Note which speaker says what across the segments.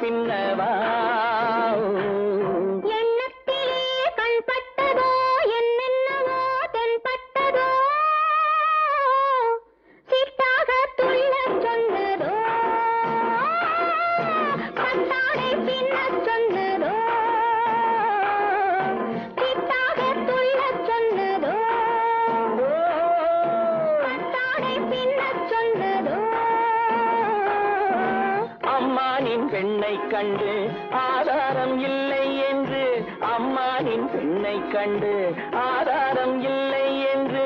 Speaker 1: பின்னவா கண்டு ஆதாரம் இல்லை என்று அம்மாவின் பெண்ணை கண்டு ஆதாரம் இல்லை என்று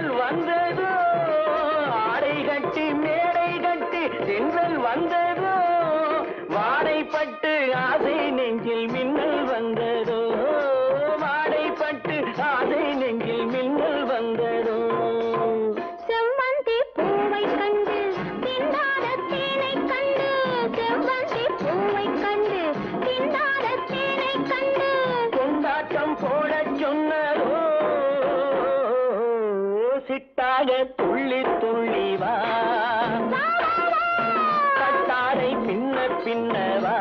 Speaker 1: தென்றல் வந்ததோ? ஆடை கட்டி மேடை கட்டி தென்றல் வந்ததோ? வாடைப்பட்டு ஆசை நெஞ்சில் மின் சிட்டாக துள்ளி துள்ளி வா. கட்டாரை பின்ன பின்னவா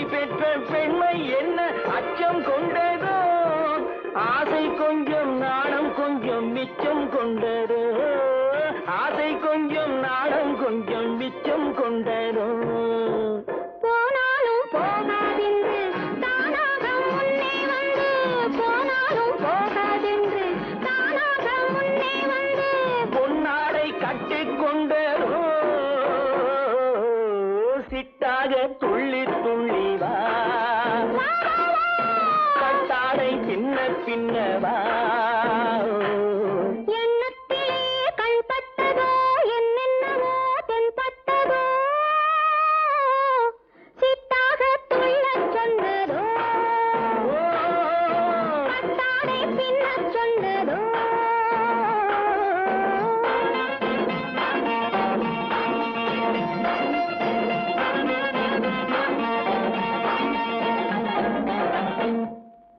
Speaker 1: அத்தை பெற்ற பெண்மை என்ன அச்சம் கொண்டதோ? ஆசை கொஞ்சம் நாணம் கொஞ்சம் மிச்சம் கொண்டதோ? ஆசை கொஞ்சம் நாணம் கொஞ்சம் மிச்சம் கொண்டதோ?
Speaker 2: போனாலும் போகாதென்று தானாக முன்னே வந்து போனாலும் போகாதென்று தானாக முன்னே வந்து.
Speaker 1: பொன்னாடை கட்டிக்கொண்டதோ சிட்டாக துள்ளி